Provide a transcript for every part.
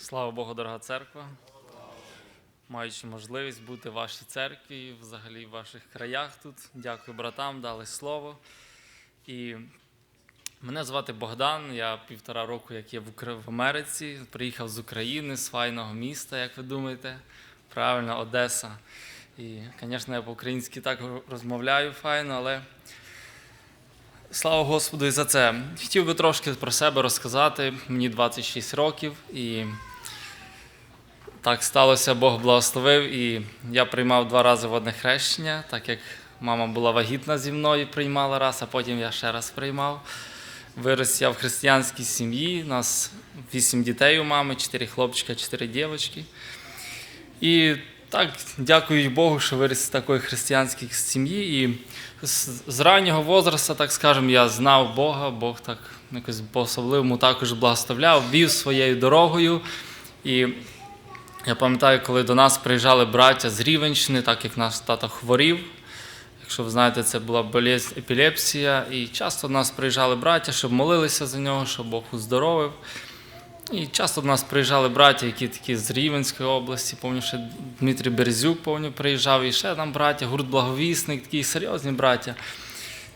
Слава Богу, дорога церква. Маючи можливість бути в вашій церкві, взагалі в ваших краях тут. Дякую братам, дали слово. І мене звати Богдан, я півтора року, як Укра- в Америці. Приїхав з України, з файного міста, як ви думаєте. Правильно, Одеса. І, звісно, я по-українськи так розмовляю файно, але Слава Господу і за це. Хотів би трошки про себе розказати. Мені 26 років, і так сталося, Бог благословив. І я приймав два рази водне хрещення, так як мама була вагітна зі мною, приймала раз, а потім я ще раз приймав. Вирос я в християнській сім'ї. У нас вісім дітей у мами, чотири хлопчика, чотири дівчатки. І так, дякую Богу, що виріс з такої християнській сім'ї. І з раннього возрасту, так скажемо, я знав Бога, Бог так якось по-особливому також благословляв, вів своєю дорогою. І я пам'ятаю, коли до нас приїжджали браття з Рівенщини, так як наш тато хворів. Якщо ви знаєте, це була болезнь епілепсія. І часто до нас приїжджали браття, щоб молилися за нього, щоб Бог уздоровив. І часто до нас приїжджали браття, які такі з Рівенської області, пам'ятаю, ще Дмитрій Березюк пам'ятаю, приїжджав, і ще там браття, гурт Благовісник, такі серйозні браття.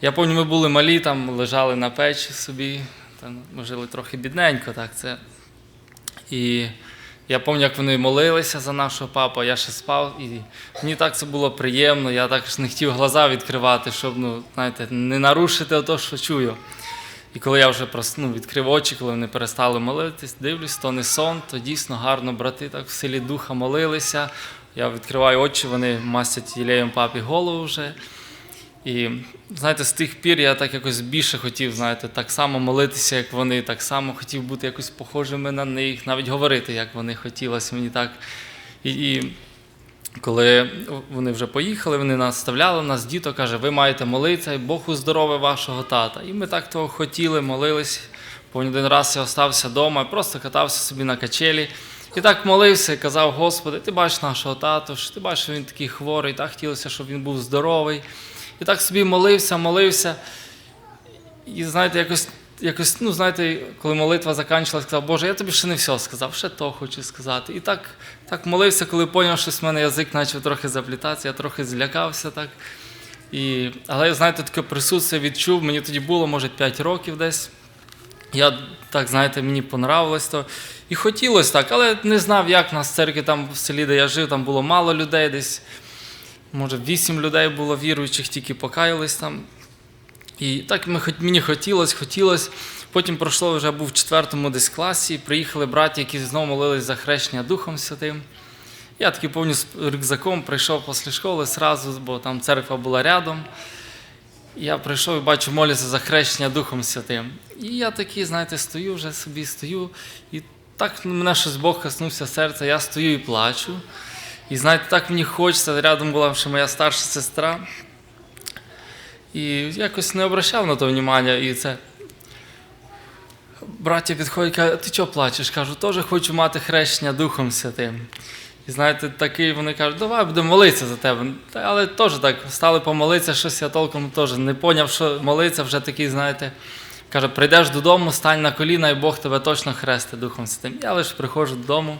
Я пам'ятаю, ми були малі, там лежали на печі собі, там, ми жили трохи бідненько, так це. І я пам'ятаю, як вони молилися за нашого папа, я ще спав, і мені так це було приємно, я також не хотів глаза відкривати, щоб ну, знаєте, не нарушити те, що чую. І коли я вже ну, відкрив очі, коли вони перестали молитись, дивлюсь, то не сон, то дійсно гарно брати так в селі духа молилися. Я відкриваю очі, вони мастять єлеєм папі голову вже. І знаєте, з тих пір я так якось більше хотів, знаєте, так само молитися, як вони, так само хотів бути якось похожими на них, навіть говорити, як вони хотілося мені так. І, і коли вони вже поїхали, вони наставляли нас, діто каже, ви маєте молитися, і Бог уздоровив вашого тата. І ми так того хотіли, молились. Повні один раз я остався вдома, просто катався собі на качелі. І так молився і казав, Господи, ти бачиш нашого тату, ти бачиш, він такий хворий, так хотілося, щоб він був здоровий. І так собі молився, молився. І знаєте, якось, якось ну, знаєте, коли молитва закінчилась, сказав, Боже, я тобі ще не все сказав, ще то хочу сказати. І так, так молився, коли зрозумів, що з мене язик почав трохи заплітатися, я трохи злякався. так. І, але, знаєте, таке присутствие відчув, мені тоді було, може, 5 років десь. Я так, знаєте, мені понравилось то. І хотілося так, але не знав, як в нас в церкві там в селі, де я жив, там було мало людей десь. Може, вісім людей було віруючих, тільки покаялись там. І так мені хотілося, хотілося. Потім пройшло вже був в четвертому десь класі, приїхали браті, які знову молились за хрещення Духом Святим. Я такий повністю рюкзаком прийшов після школи зразу, бо там церква була рядом. Я прийшов і бачу, моляться за хрещення Духом Святим. І я такий, знаєте, стою вже собі, стою, і так мене щось Бог коснувся серця, я стою і плачу. І знаєте, так мені хочеться, рядом була ще моя старша сестра. І якось не обращав на то внимання. І це браття підходять, кажуть, ти чого плачеш? Кажу, теж хочу мати хрещення Духом Святим. І знаєте, такий вони кажуть, давай будемо молитися за тебе. Але теж так стали помолитися, щось я толком теж не поняв, що молитися, вже такий, знаєте, каже, прийдеш додому, стань на коліна, і Бог тебе точно хрестить Духом Святим. Я лише приходжу додому,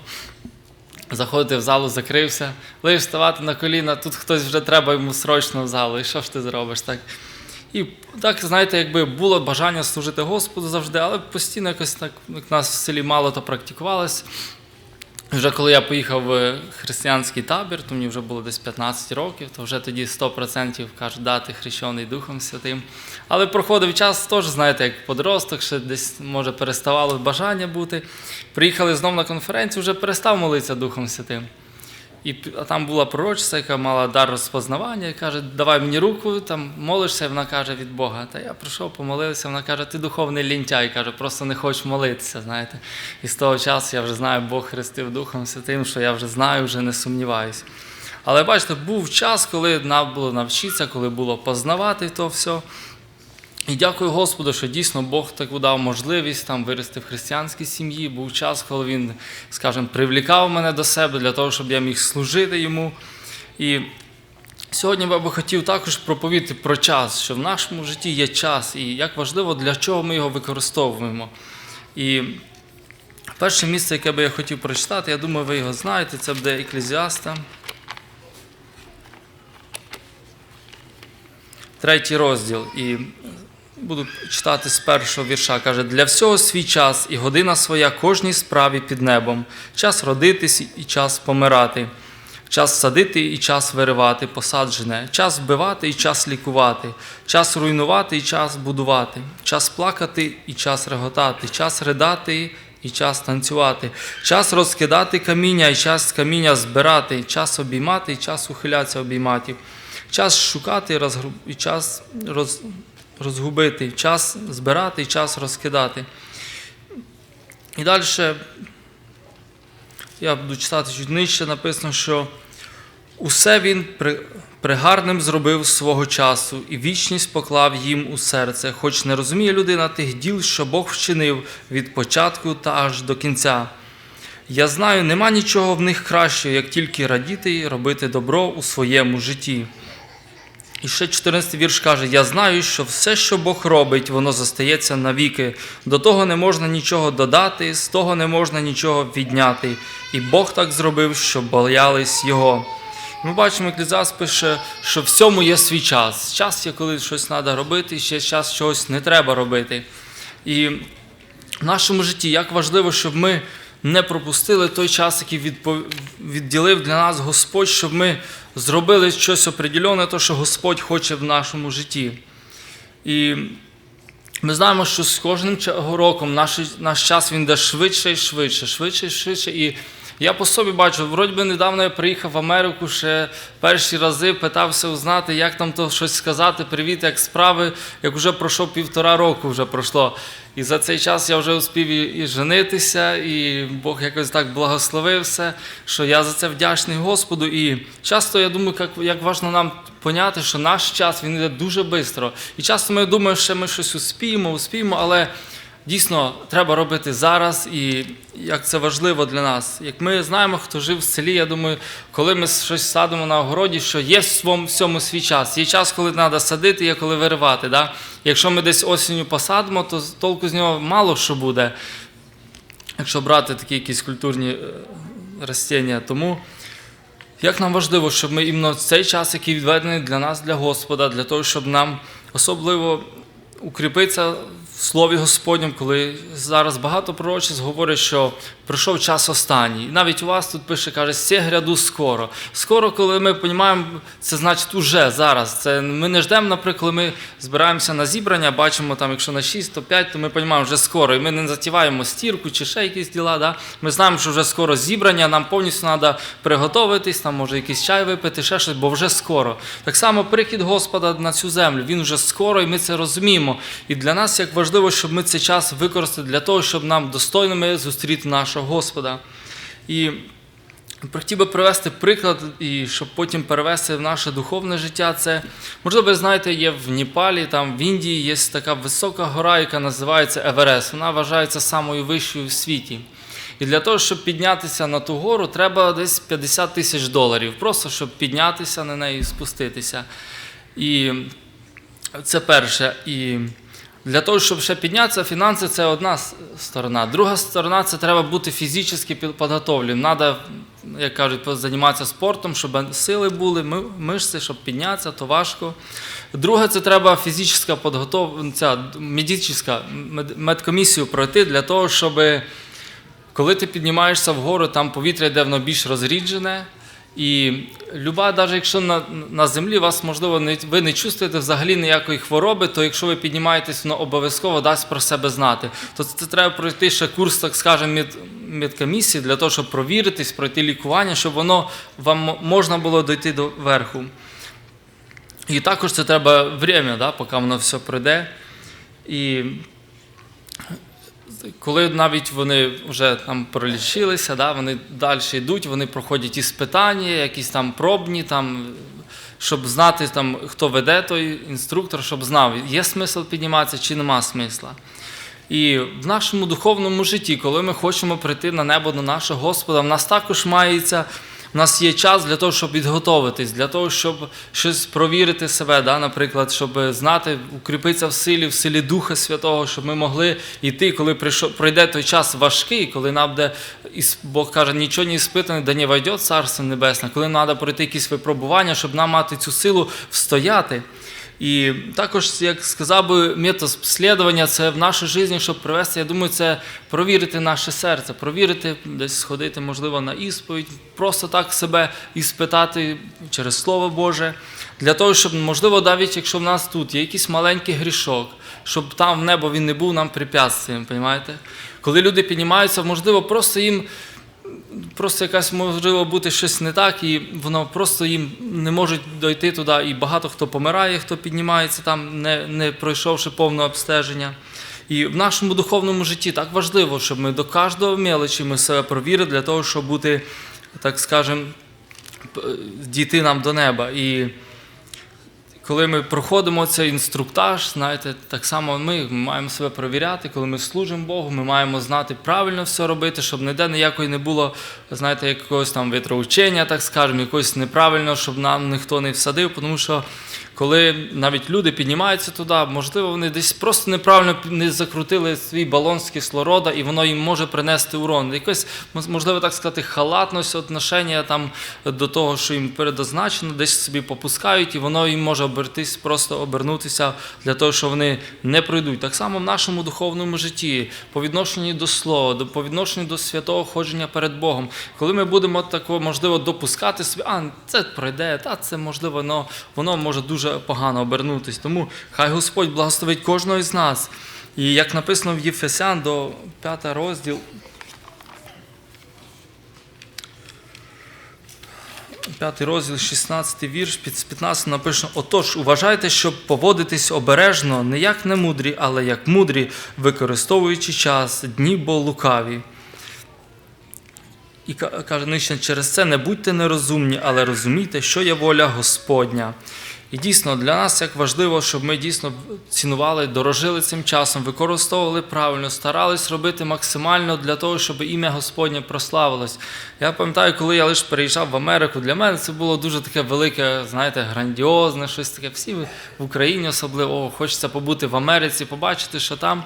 заходити в залу, закрився, лиш ставати на коліна, тут хтось вже треба йому срочно в залу. І що ж ти зробиш? так? І так, знаєте, якби було бажання служити Господу завжди, але постійно якось так, як нас в селі мало то практикувалось. Вже коли я поїхав в християнський табір, то мені вже було десь 15 років, то вже тоді 100% кажуть, да, ти хрещений Духом Святим. Але проходив час теж, знаєте, як подросток, ще десь, може, переставало бажання бути. Приїхали знову на конференцію, вже перестав молитися Духом Святим. І а там була пророчиця, яка мала дар розпознавання, і каже, давай мені руку, там молишся, вона каже від Бога. Та я прийшов, помолився, вона каже, ти духовний лінтяй, каже, просто не хочеш молитися, знаєте. І з того часу я вже знаю, Бог хрестив Духом Святим, що я вже знаю, вже не сумніваюся. Але бачите, був час, коли треба було навчитися, коли було познавати то все. І дякую Господу, що дійсно Бог таку дав можливість там вирости в християнській сім'ї. Був час, коли він, скажімо, привлікав мене до себе для того, щоб я міг служити йому. І сьогодні я би хотів також проповідати про час, що в нашому житті є час, і як важливо, для чого ми його використовуємо. І Перше місце, яке би я хотів прочитати, я думаю, ви його знаєте, це буде Еклезіаста. Третій розділ. І буду читати з першого вірша. Каже: для всього свій час і година своя кожній справі під небом. Час родитись і час помирати. Час садити і час виривати, посаджене, час вбивати і час лікувати, час руйнувати і час будувати, час плакати і час реготати, час ридати і час танцювати, час розкидати каміння і час каміння збирати, час обіймати і час ухилятися обіймати, час шукати і час роз... розгубити, час збирати час розкидати. І далі я буду читати чуть нижче, написано, що усе він при, пригарним зробив свого часу, і вічність поклав їм у серце, хоч не розуміє людина тих діл, що Бог вчинив від початку та аж до кінця. Я знаю, нема нічого в них кращого, як тільки радіти і робити добро у своєму житті. І ще 14 вірш каже: Я знаю, що все, що Бог робить, воно застається навіки. До того не можна нічого додати, з того не можна нічого відняти. І Бог так зробив, що боялись Його. Ми бачимо, Еклезіаст пише, що всьому є свій час. Час є, коли щось треба робити, ще час чогось не треба робити. І в нашому житті як важливо, щоб ми не пропустили той час, який відділив для нас Господь, щоб ми зробили щось определене, то, що Господь хоче в нашому житті. І ми знаємо, що з кожним роком наш, наш час він йде швидше і швидше, швидше і швидше. І я по собі бачу, вроді би недавно я приїхав в Америку ще перші рази, питався узнати, як там то щось сказати, привіт, як справи, як вже пройшов півтора року вже пройшло. І за цей час я вже успів і, женитися, і Бог якось так благословив все, що я за це вдячний Господу. І часто я думаю, як, як важливо нам поняти, що наш час він йде дуже швидко. І часто ми думаємо, що ми щось успіємо, успіємо, але дійсно треба робити зараз, і як це важливо для нас. Як ми знаємо, хто жив в селі, я думаю, коли ми щось садимо на огороді, що є в своєму всьому свій час. Є час, коли треба садити, є коли виривати. Да? Якщо ми десь осінню посадимо, то толку з нього мало що буде, якщо брати такі якісь культурні е, ростіння. Тому як нам важливо, щоб ми іменно цей час, який відведений для нас, для Господа, для того, щоб нам особливо укріпитися Слові Господньому, коли зараз багато пророчиць говорять, що прийшов час останній. Навіть у вас тут пише, каже, «Сє гряду скоро. Скоро, коли ми розуміємо, це значить уже зараз. Це ми не ждемо, наприклад, коли ми збираємося на зібрання, бачимо там, якщо на 6, то 5, то ми розуміємо, вже скоро. І ми не затіваємо стірку чи ще якісь діла. Да? Ми знаємо, що вже скоро зібрання, нам повністю треба приготуватись, там може якийсь чай випити, ще щось, бо вже скоро. Так само прихід Господа на цю землю, він вже скоро, і ми це розуміємо. І для нас як важливо, щоб ми цей час використали для того, щоб нам достойними зустріти нашого Господа. І Хотів би привести приклад, і щоб потім перевести в наше духовне життя. Це, можливо, ви знаєте, є в Непалі, там в Індії є така висока гора, яка називається Еверест. Вона вважається самою вищою в світі. І для того, щоб піднятися на ту гору, треба десь 50 тисяч доларів, просто щоб піднятися на неї і спуститися. І це перше. І для того, щоб ще піднятися, фінанси це одна сторона. Друга сторона це треба бути фізично підготовленим. Треба, як кажуть, займатися спортом, щоб сили були, мишці, щоб піднятися, то важко. Друге, це треба фізична підготовка, медична медкомісію пройти для того, щоб коли ти піднімаєшся вгору, там повітря йде воно більш розріджене. І люба, навіть якщо на, на землі вас, можливо, не, ви не чувствуєте взагалі ніякої хвороби, то якщо ви піднімаєтесь, воно обов'язково дасть про себе знати. То це треба пройти ще курс, так скажемо, мед, медкомісії для того, щоб провіритись, пройти лікування, щоб воно вам можна було дойти до верху. І також це треба время, да, поки воно все пройде. І коли навіть вони вже там пролічилися, да, вони далі йдуть, вони проходять іспитання, якісь там пробні, там, щоб знати, там, хто веде той інструктор, щоб знав, є смисл підніматися чи нема смисла. І в нашому духовному житті, коли ми хочемо прийти на небо до нашого Господа, в нас також мається нас є час для того, щоб підготовитись, для того, щоб щось провірити себе, да, наприклад, щоб знати, укріпитися в силі, в силі Духа Святого, щоб ми могли йти, коли прийшов, пройде той час важкий, коли нам буде, Бог каже, нічого не іспитане, да не войде Царство Небесне, коли нам треба пройти якісь випробування, щоб нам мати цю силу встояти. І також, як сказав би, метод слідування це в нашій житті, щоб привести, я думаю, це провірити наше серце, провірити, десь сходити, можливо, на ісповідь, просто так себе іспитати через Слово Боже, для того, щоб, можливо, навіть якщо в нас тут є якийсь маленький грішок, щоб там в небо він не був нам препятствием, розумієте? Коли люди піднімаються, можливо, просто їм просто якась можливо бути щось не так, і воно просто їм не можуть дойти туди. І багато хто помирає, хто піднімається там, не, не пройшовши повне обстеження. І в нашому духовному житті так важливо, щоб ми до кожного мелочі ми себе провірили для того, щоб бути, так скажемо, дійти нам до неба. І коли ми проходимо цей інструктаж, знаєте, так само ми маємо себе перевіряти, коли ми служимо Богу, ми маємо знати правильно все робити, щоб ніде ніякої не було, знаєте, якогось там вітроучення, так скажемо, якогось неправильно, щоб нам ніхто не всадив, тому що коли навіть люди піднімаються туди, можливо, вони десь просто неправильно не закрутили свій балон з кислорода, і воно їм може принести урон. Якось, можливо, так сказати, халатність отношення там до того, що їм передозначено, десь собі попускають, і воно їм може обертись, просто обернутися для того, що вони не пройдуть. Так само в нашому духовному житті, по відношенню до слова, по відношенню до святого ходження перед Богом. Коли ми будемо тако, можливо, допускати собі, а це пройде, та це можливо, но воно може дуже погано обернутись. Тому хай Господь благословить кожного з нас. І як написано в Єфесян до 5 розділ. П'ятий розділ, 16 вірш, під 15 написано: Отож, уважайте, щоб поводитись обережно, не як немудрі, але як мудрі, використовуючи час, дні бо лукаві. І каже нижче, через це не будьте нерозумні, але розумійте, що є воля Господня. І дійсно для нас як важливо, щоб ми дійсно цінували, дорожили цим часом, використовували правильно, старались робити максимально для того, щоб ім'я Господнє прославилось. Я пам'ятаю, коли я лише переїжджав в Америку, для мене це було дуже таке велике, знаєте, грандіозне, щось таке. Всі в Україні особливо о, хочеться побути в Америці, побачити, що там.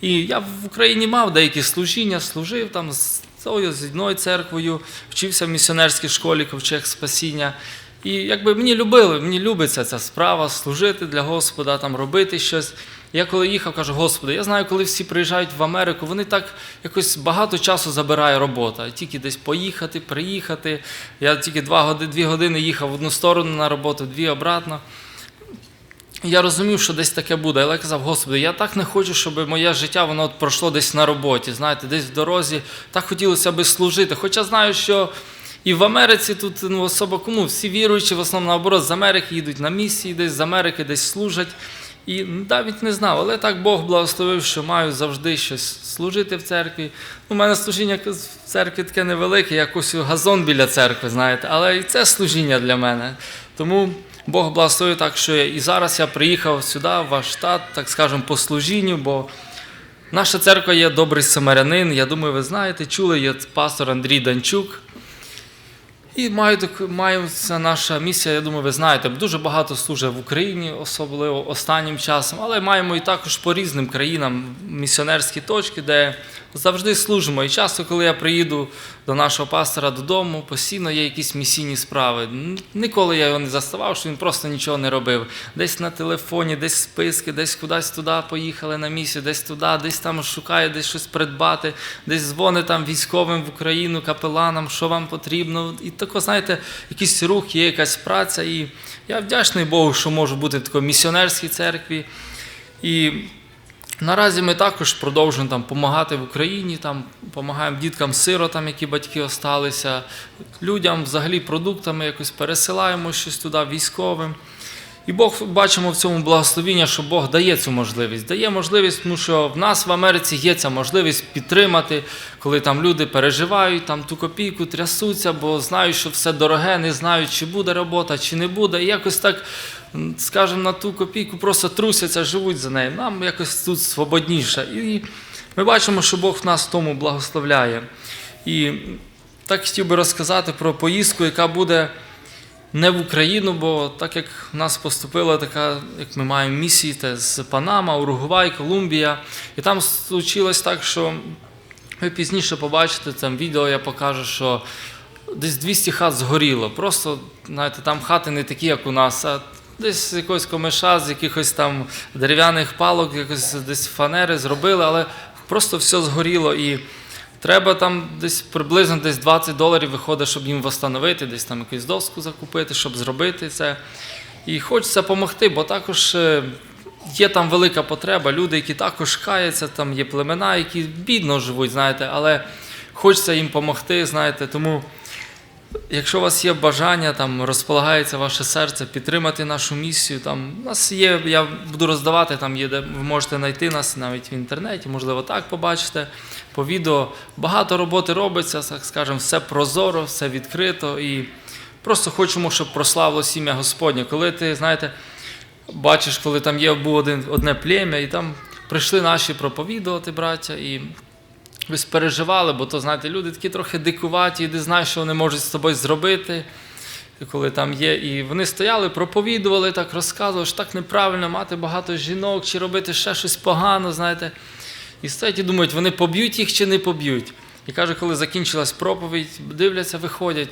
І я в Україні мав деякі служіння, служив там з тою, з одною церквою, вчився в місіонерській школі ковчег спасіння. І якби мені любили, мені любиться ця справа служити для Господа, там робити щось. Я коли їхав, кажу, Господи, я знаю, коли всі приїжджають в Америку, вони так якось багато часу забирає робота. Тільки десь поїхати, приїхати. Я тільки два години, дві години їхав в одну сторону на роботу, дві обратно. Я розумів, що десь таке буде, але я казав, Господи, я так не хочу, щоб моє життя воно от пройшло десь на роботі, знаєте, десь в дорозі. Так хотілося би служити. Хоча знаю, що і в Америці тут ну, особо кому, всі віруючі, в основному наоборот, з Америки їдуть на місії, десь з Америки десь служать. І навіть не знав, але так Бог благословив, що маю завжди щось служити в церкві. У мене служіння в церкві таке невелике, якось газон біля церкви, знаєте, але і це служіння для мене. Тому Бог благословив так, що я, і зараз я приїхав сюди, в ваш штат, так скажемо, по служінню, бо наша церква є добрий самарянин. Я думаю, ви знаєте, чули, є пастор Андрій Данчук. І має, маю це наша місія, я думаю, ви знаєте, дуже багато служить в Україні, особливо останнім часом, але маємо і також по різним країнам місіонерські точки, де завжди служимо. І часто, коли я приїду до нашого пастора додому, постійно є якісь місійні справи. Ніколи я його не заставав, що він просто нічого не робив. Десь на телефоні, десь списки, десь кудись туди поїхали на місію, десь туди, десь там шукає, десь щось придбати, десь дзвонить там військовим в Україну, капеланам, що вам потрібно. І тако, знаєте, якийсь рух, є якась праця. І я вдячний Богу, що можу бути в такій місіонерській церкві. І Наразі ми також продовжуємо там допомагати в Україні, там допомагаємо діткам-сиротам, які батьки осталися, людям взагалі продуктами якось пересилаємо щось туди, військовим. І Бог бачимо в цьому благословіння, що Бог дає цю можливість. Дає можливість, тому що в нас в Америці є ця можливість підтримати, коли там люди переживають, там ту копійку трясуться, бо знають, що все дороге, не знають, чи буде робота, чи не буде. І якось так, скажімо, на ту копійку просто трусяться, живуть за нею. Нам якось тут свободніше. І ми бачимо, що Бог нас в тому благословляє. І так хотів би розказати про поїздку, яка буде не в Україну, бо так як в нас поступила така, як ми маємо місії, те з Панама, Уругвай, Колумбія. І там случилось так, що ви пізніше побачите там відео, я покажу, що десь 200 хат згоріло. Просто, знаєте, там хати не такі, як у нас, а десь з якогось комиша, з якихось там дерев'яних палок, якось десь фанери зробили, але просто все згоріло. І треба там десь приблизно десь 20 доларів виходить, щоб їм встановити, десь там якусь доску закупити, щоб зробити це. І хочеться допомогти, бо також е, є там велика потреба. Люди, які також каються, там є племена, які бідно живуть, знаєте, але хочеться їм допомогти, знаєте. Тому, якщо у вас є бажання, там розполагається ваше серце, підтримати нашу місію. Там у нас є, я буду роздавати, там є, де ви можете знайти нас навіть в інтернеті, можливо, так побачите. По відео багато роботи робиться, так скажемо, все прозоро, все відкрито і просто хочемо, щоб прославило сім'я Господнє. Коли ти, знаєте, бачиш, коли там є був один, одне плем'я, і там прийшли наші проповідувати, браття, і ви переживали, бо то, знаєте, люди такі трохи дикуваті, і не знаєш, що вони можуть з тобою зробити. Коли там є, і вони стояли, проповідували, так розказували, що так неправильно мати багато жінок чи робити ще щось погано, знаєте. І стоять і думають, вони поб'ють їх чи не поб'ють. І каже, коли закінчилась проповідь, дивляться, виходять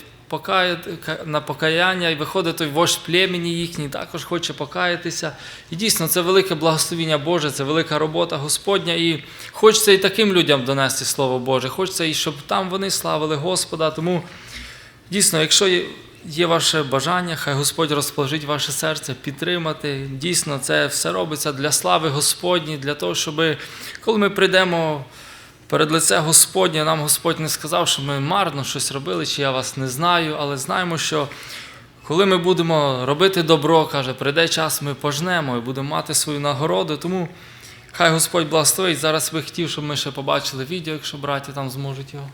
на покаяння, і виходить той вождь племені їхній, також хоче покаятися. І дійсно, це велике благословіння Боже, це велика робота Господня. І хочеться і таким людям донести Слово Боже. Хочеться, і щоб там вони славили Господа. Тому дійсно, якщо є. Ваше бажання, хай Господь розположить ваше серце, підтримати. Дійсно, це все робиться для слави Господні, для того, щоб коли ми прийдемо перед лице Господнє, нам Господь не сказав, що ми марно щось робили, чи я вас не знаю, але знаємо, що коли ми будемо робити добро, каже, прийде час, ми пожнемо і будемо мати свою нагороду. Тому хай Господь благословить. Зараз би хотів, щоб ми ще побачили відео, якщо браті там зможуть його.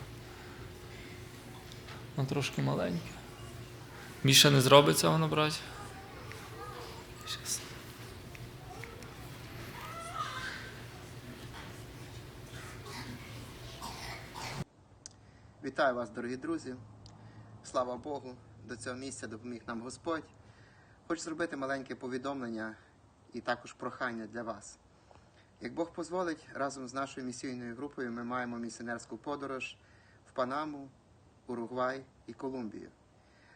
Воно трошки маленьке. Міша не зробить цього набрати. Вітаю вас, дорогі друзі. Слава Богу, до цього місця допоміг нам Господь. Хочу зробити маленьке повідомлення і також прохання для вас. Як Бог дозволить, разом з нашою місійною групою ми маємо місіонерську подорож в Панаму, Уругвай і Колумбію.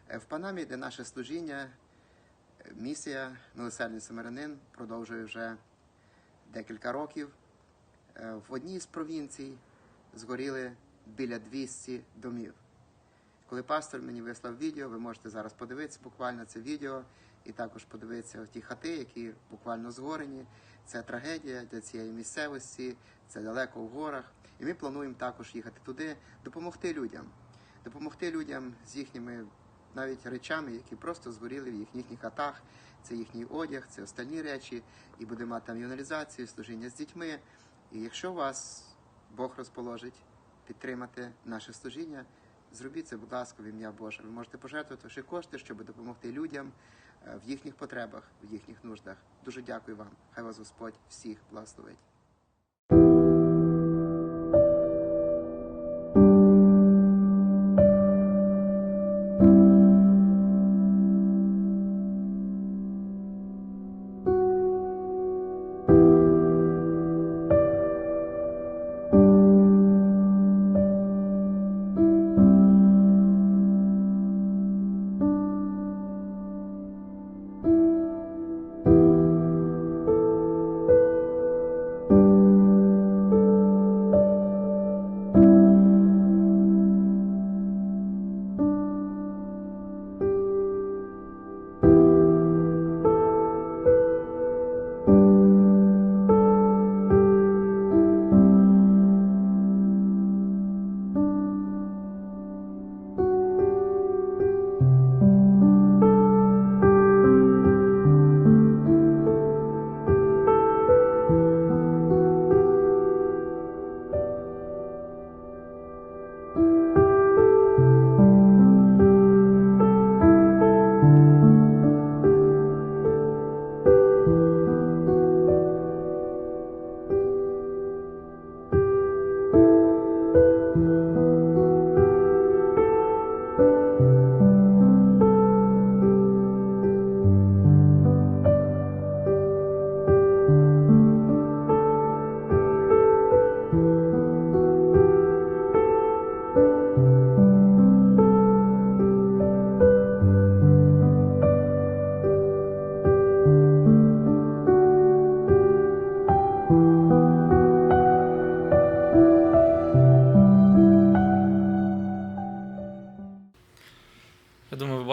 Е, В Панамі, де наше служіння, е, місія Милосердний Самарянин продовжує вже декілька років. Е, В одній з провінцій згоріли біля 200 домів. Коли пастор мені вислав відео, ви можете зараз подивитися буквально це відео і також подивитися ті хати, які буквально згорені. Це трагедія для цієї місцевості, це далеко в горах. І ми плануємо також їхати туди, допомогти людям, допомогти людям з їхніми навіть речами, які просто згоріли в їхніх хатах. Це їхній одяг, це остальні речі, і будемо мати там юналізацію, служіння з дітьми. І якщо вас Бог розположить підтримати наше служіння, зробіть це, будь ласка, в ім'я Боже. Ви можете пожертвувати ваші кошти, щоб допомогти людям е, в їхніх потребах, в їхніх нуждах. Дуже дякую вам. Хай вас Господь всіх благословить.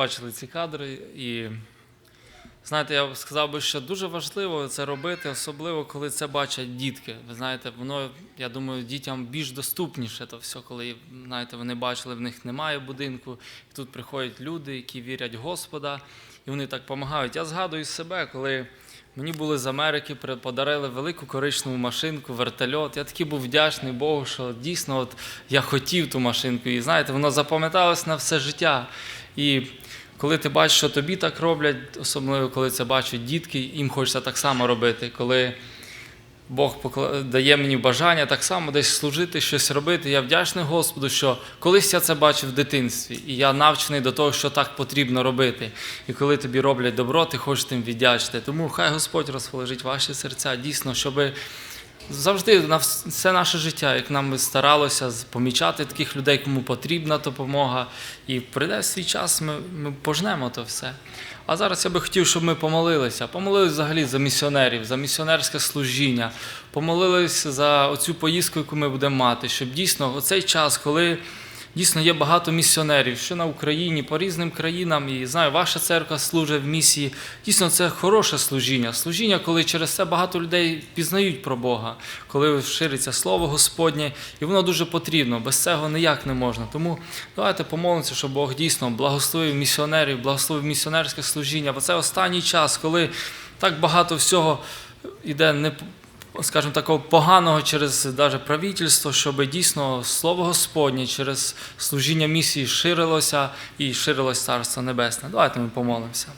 Бачили ці кадри. І знаєте, я б сказав би, що дуже важливо це робити, особливо коли це бачать дітки. Ви знаєте, воно, я думаю, дітям більш доступніше то все, коли знаєте, вони бачили, в них немає будинку. І тут приходять люди, які вірять в Господа, і вони так допомагають. Я згадую себе, коли. Мені були з Америки, подарили велику коричневу машинку, вертольот. Я такий був вдячний Богу, що дійсно от я хотів ту машинку. І знаєте, воно запам'яталось на все життя. І коли ти бачиш, що тобі так роблять, особливо коли це бачать дітки, їм хочеться так само робити. Коли Бог дає мені бажання так само десь служити, щось робити. Я вдячний Господу, що колись я це бачив в дитинстві, і я навчений до того, що так потрібно робити. І коли тобі роблять добро, ти хочеш тим віддячити. Тому хай Господь розположить ваші серця дійсно, щоб завжди на все наше життя, як нам старалося помічати таких людей, кому потрібна допомога. І прийде свій час, ми, ми пожнемо то все. А зараз я би хотів, щоб ми помолилися. Помолилися взагалі за місіонерів, за місіонерське служіння, помолилися за оцю поїздку, яку ми будемо мати, щоб дійсно оцей час, коли дійсно є багато місіонерів, що на Україні, по різним країнам, і знаю, ваша церква служить в місії. Дійсно, це хороше служіння. Служіння, коли через це багато людей пізнають про Бога, коли шириться слово Господнє, і воно дуже потрібно. Без цього ніяк не можна. Тому давайте помолимося, щоб Бог дійсно благословив місіонерів, благословив місіонерське служіння. Бо це останній час, коли так багато всього іде не скажімо, такого поганого через даже правительство, щоб дійсно слово Господнє через служіння місії ширилося і ширилось Царство Небесне. Давайте ми помолимося.